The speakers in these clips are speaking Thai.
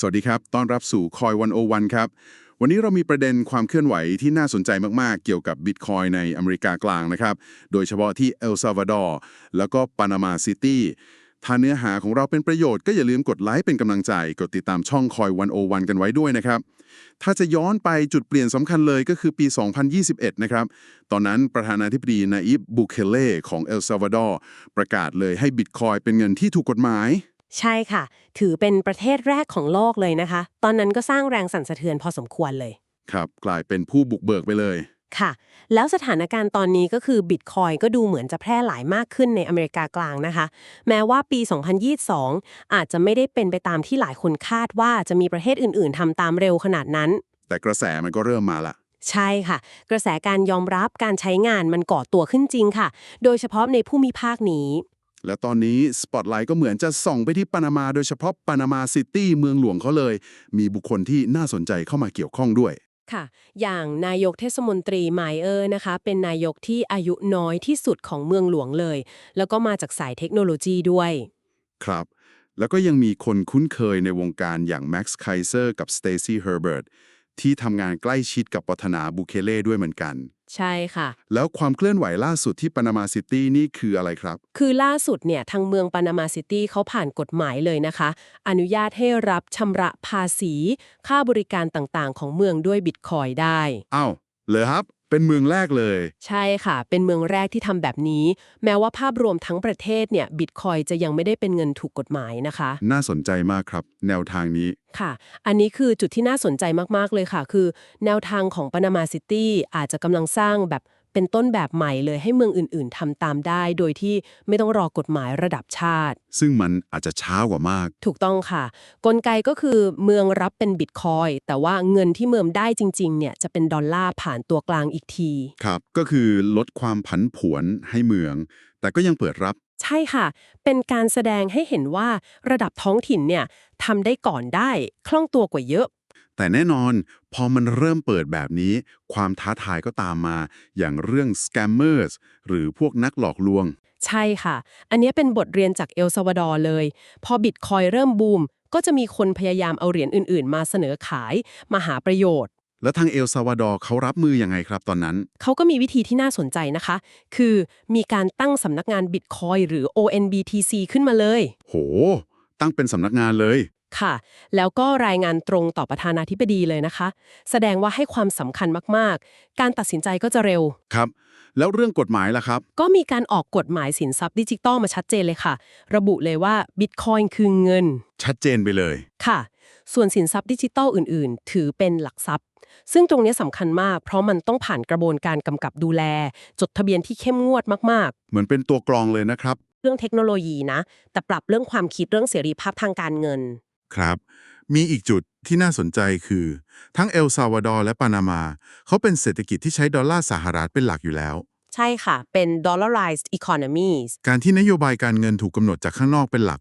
สวัสดีครับ ต้อนรับสู่คอยวันโอวันครับ วันนี้เรามีประเด็นความเคลื่อนไหวที่น่าสนใจมากๆ เกี่ยวกับบิตคอยในอเมริกากลางนะครับ โดยเฉพาะที่เอลซาวาดอร์ แล้วก็ปานามาซิตี้ ถ้าเนื้อหาของเราเป็นประโยชน์ก็อย่าลืมกดไลค์เป็นกำลังใจ กดติดตามช่องคอยวันโอวันกันไว้ด้วยนะครับ ถ้าจะย้อนไปจุดเปลี่ยนสำคัญเลยก็คือปี 2021 นะครับ ตอนนั้นประธานาธิบดีนาอิบบุเคเล่ของเอลซาวาดอร์ประกาศเลยให้บิตคอยเป็นเงินที่ถูกกฎหมาย ใช่ค่ะ ถือเป็นประเทศแรกของโลกเลยนะคะ ตอนนั้นก็สร้างแรงสั่นสะเทือนพอสมควรเลย ครับ กลายเป็นผู้บุกเบิกไปเลย ค่ะ แล้วสถานการณ์ตอนนี้ก็คือบิตคอยก็ดูเหมือนจะแพร่หลายมากขึ้นในอเมริกากลางนะคะ แม้ว่าปี 2022 อาจจะไม่ได้เป็นไปตามที่หลายคนคาดว่าจะมีประเทศอื่น ๆทำตามเร็วขนาดนั้น แต่กระแสมันก็เริ่มมาละ ใช่ค่ะ กระแสการยอมรับการใช้งานมันก่อตัวขึ้นจริงค่ะ โดยเฉพาะในภูมิภาคนี้ และตอนนี้สปอตไลท์ก็เหมือนจะส่องไปที่ปานามาโดยเฉพาะปานามาซิตี้เมืองหลวงเขาเลย มีบุคคลที่น่าสนใจเข้ามาเกี่ยวข้องด้วยค่ะ อย่างนายกเทศมนตรีไมเออร์นะคะ เป็นนายกที่อายุน้อยที่สุดของเมืองหลวงเลย แล้วก็มาจากสายเทคโนโลยีด้วย ครับ แล้วก็ยังมีคนคุ้นเคยในวงการอย่างแม็กซ์ไคเซอร์กับสเตซี่เฮอร์เบิร์ตที่ทำงานใกล้ชิดกับปัฒนาบุเคเล่ด้วยเหมือนกัน ใช่ค่ะ แล้วความเคลื่อนไหวล่าสุดที่ปานามาซิตี้นี่คืออะไรครับ คือล่าสุดเนี่ยทางเมืองปานามาซิตี้เขาผ่านกฎหมายเลยนะคะ อนุญาตให้รับชำระภาษี ค่าบริการต่างๆ ของเมืองด้วยบิตคอยได้ อ้าว เหรอครับ เป็นเมืองแรกเลย ใช่ค่ะ เป็นเมืองแรกที่ทำแบบนี้ แม้ว่าภาพรวมทั้งประเทศเนี่ยบิตคอยจะยังไม่ได้เป็นเงินถูกกฎหมายนะคะ น่าสนใจมากครับ แนวทางนี้ ค่ะ อันนี้คือจุดที่น่าสนใจมากๆเลยค่ะ คือ แนวทางของปานามาซิตี้อาจจะกำลังสร้างแบบ เป็นต้นแบบใหม่เลยให้เมืองอื่นๆทำตามได้ โดยที่ไม่ต้องรอกฎหมายระดับชาติ ซึ่งมันอาจจะช้ากว่ามาก ถูกต้องค่ะ กลไกก็คือเมืองรับเป็นบิตคอยแต่ว่าเงินที่เมืองได้จริงๆเนี่ยจะเป็นดอลลาร์ผ่านตัวกลางอีกที ครับ ก็คือลดความผันผวนให้เมือง แต่ก็ยังเปิดรับใช่ค่ะ เป็นการแสดงให้เห็นว่าระดับท้องถิ่นเนี่ยทำได้ก่อนได้ คล่องตัวกว่าเยอะ แต่แน่นอนพอมันเริ่มเปิดแบบนี้ ความท้าทายก็ตามมา อย่างเรื่อง scammers หรือพวกนักหลอกลวง ใช่ค่ะ อันนี้เป็นบทเรียนจากเอลซาวาดอร์เลย พอบิตคอยเริ่มบูม ก็จะมีคนพยายามเอาเหรียญอื่น ๆ มาเสนอขาย มาหาประโยชน์ แล้วทางเอลซาวาดอร์เขารับมือยังไงครับตอนนั้น เขาก็มีวิธีที่น่าสนใจนะคะ คือมีการตั้งสำนักงานบิตคอยหรือ ONBTC ขึ้นมาเลย โห ตั้งเป็นสำนักงานเลย ค่ะ แล้วก็รายงานตรงต่อประธานาธิบดีเลยนะคะ แสดงว่าให้ความสำคัญมากๆ การตัดสินใจก็จะเร็ว ครับ แล้วเรื่องกฎหมายล่ะครับ ก็มีการออกกฎหมายสินทรัพย์ดิจิตอลมาชัดเจนเลยค่ะ ระบุเลยว่าบิตคอยคือเงิน ชัดเจนไปเลย ค่ะ ส่วนสินทรัพย์ดิจิตอลอื่น ๆ ถือเป็นหลักทรัพย์ ซึ่งตรงนี้สำคัญมาก เพราะมันต้องผ่านกระบวนการกำกับดูแล จดทะเบียนที่เข้มงวดมาก เหมือนเป็นตัวกรองเลยนะครับ ๆ เรื่องเทคโนโลยีนะ แต่ปรับเรื่องความคิดเรื่องเสรีภาพทางการเงิน ครับ มีอีกจุดที่น่าสนใจคือ ทั้งเอลซาวาดอร์และปานามา เขาเป็นเศรษฐกิจที่ใช้ดอลลาร์สหรัฐเป็นหลักอยู่แล้ว ใช่ค่ะ เป็น dollarized economies การที่นโยบายการเงินถูกกำหนดจากข้างนอกเป็นหลัก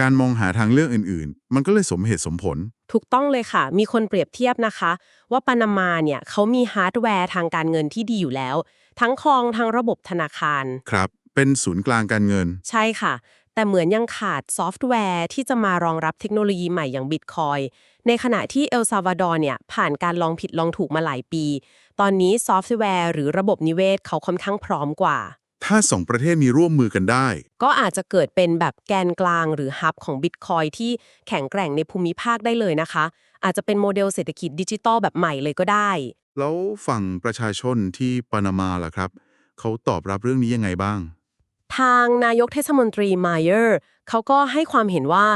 การมองหาทางเลือกอื่นๆ มันก็เลยสมเหตุสมผล ถูกต้องเลยค่ะ มีคนเปรียบเทียบนะคะ ว่าปานามาเนี่ยเขามีฮาร์ดแวร์ทางการเงินที่ดีอยู่แล้ว ทั้งคลองทั้งระบบธนาคาร ครับ เป็นศูนย์กลางการเงิน ใช่ค่ะ แต่เหมือนยังขาดซอฟต์แวร์ที่จะมารองรับเทคโนโลยีใหม่อย่างบิตคอยในขณะที่เอลซาวาดอร์เนี่ยผ่านการลองผิดลองถูกมาหลายปี ตอนนี้ซอฟต์แวร์หรือระบบนิเวศเขาค่อนข้างพร้อมกว่า ถ้าสองประเทศมีร่วมมือกันได้ ก็อาจจะเกิดเป็นแบบแกนกลางหรือฮับของบิตคอยที่แข็งแกร่งในภูมิภาคได้เลยนะคะ อาจจะเป็นโมเดลเศรษฐกิจดิจิตอลแบบใหม่เลยก็ได้ แล้วฝั่งประชาชนที่ปานามาล่ะครับ เขาตอบรับเรื่องนี้ยังไงบ้าง ทางนายกเทศมนตรีไมเออร์เขาก็ให้ความเห็นว่า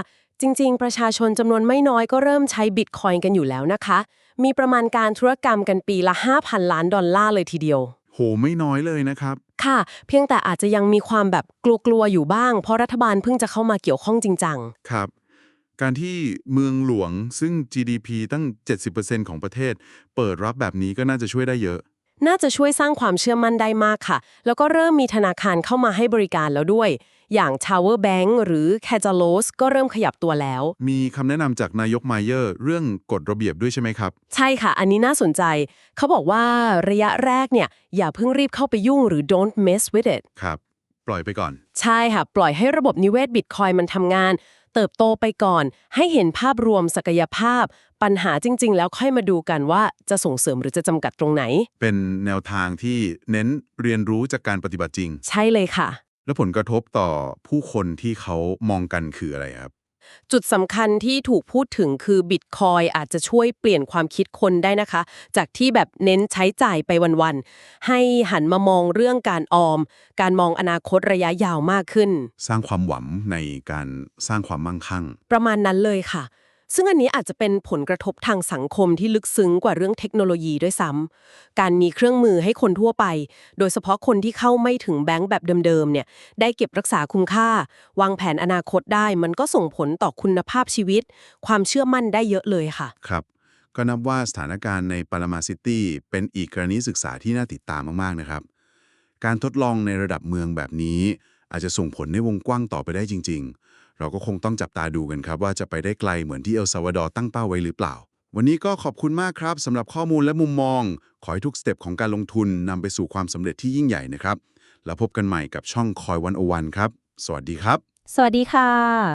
จริง ๆ ประชาชนจำนวนไม่น้อยก็เริ่มใช้บิตคอยน์กันอยู่แล้วนะคะ มีประมาณการธุรกรรมกันปีละ 5,000 ล้านดอลลาร์เลยทีเดียว โหไม่น้อยเลยนะครับ ค่ะ เพียงแต่อาจจะยังมีความแบบกลัว ๆ อยู่บ้าง เพราะรัฐบาลเพิ่งจะเข้ามาเกี่ยวข้องจริงจังครับ การที่เมืองหลวงซึ่ง GDP ตั้ง 70%ของประเทศ เปิดรับแบบนี้ก็น่าจะช่วยได้เยอะ น่าจะช่วยสร้างความเชื่อมั่นได้มากค่ะ แล้วก็เริ่มมีธนาคารเข้ามาให้บริการแล้วด้วย อย่าง Tower Bank หรือ c a j a l o s ก็เริ่มขยับตัวแล้ว มีคำแนะนำจากนายกไมเยอร์ เรื่องกฎระเบียบด้วยใช่ไหมครับ ใช่ค่ะ อันนี้น่าสนใจ เขาบอกว่าระยะแรกเนี่ย อย่าเพิ่งรีบเข้าไปยุ่งหรือ don't mess with it ครับ ปล่อยไปก่อน ใช่ค่ะ ปล่อยให้ระบบนิเวศบิตคอยมันทำงาน เติบโตไปก่อน ให้เห็นภาพรวมศักยภาพ ปัญหาจริง ๆ แล้วค่อยมาดูกันว่าจะส่งเสริมหรือจะจำกัดตรงไหน เป็นแนวทางที่เน้นเรียนรู้จากการปฏิบัติจริง ใช่เลยค่ะ แล้วผลกระทบต่อผู้คนที่เขามองกันคืออะไรครับ จุดสำคัญที่ถูกพูดถึงคือบิตคอยอาจจะช่วยเปลี่ยนความคิดคนได้นะคะ จากที่แบบเน้นใช้จ่ายไปวันๆ ให้หันมามองเรื่องการออม การมองอนาคตระยะยาวมากขึ้น สร้างความหวังในการสร้างความมั่งคั่ง ประมาณนั้นเลยค่ะ ซึ่งอันนี้อาจจะเป็นผลกระทบทางสังคมที่ลึกซึ้งกว่าเรื่องเทคโนโลยีด้วยซ้ำ การมีเครื่องมือให้คนทั่วไป โดยเฉพาะคนที่เข้าไม่ถึงแบงก์แบบเดิมๆ เนี่ย ได้เก็บรักษาคุณค่า วางแผนอนาคตได้ มันก็ส่งผลต่อคุณภาพชีวิต ความเชื่อมั่นได้เยอะเลยค่ะ ครับ ก็นับว่าสถานการณ์ในปารามาซิตี้เป็นอีกกรณีศึกษาที่น่าติดตามมากๆ นะครับ การทดลองในระดับเมืองแบบนี้ อาจจะส่งผลในวงกว้างต่อไปได้จริง ๆ เราก็คงต้องจับตาดูกันครับว่าจะไปได้ไกลเหมือนที่เอลซาวาดอร์ตั้งเป้าไว้หรือเปล่า วันนี้ก็ขอบคุณมากครับสำหรับข้อมูลและมุมมอง ขอให้ทุกสเต็ปของการลงทุนนำไปสู่ความสำเร็จที่ยิ่งใหญ่นะครับ แล้วพบกันใหม่กับช่องคอยวันโอวันครับ สวัสดีครับ สวัสดีค่ะ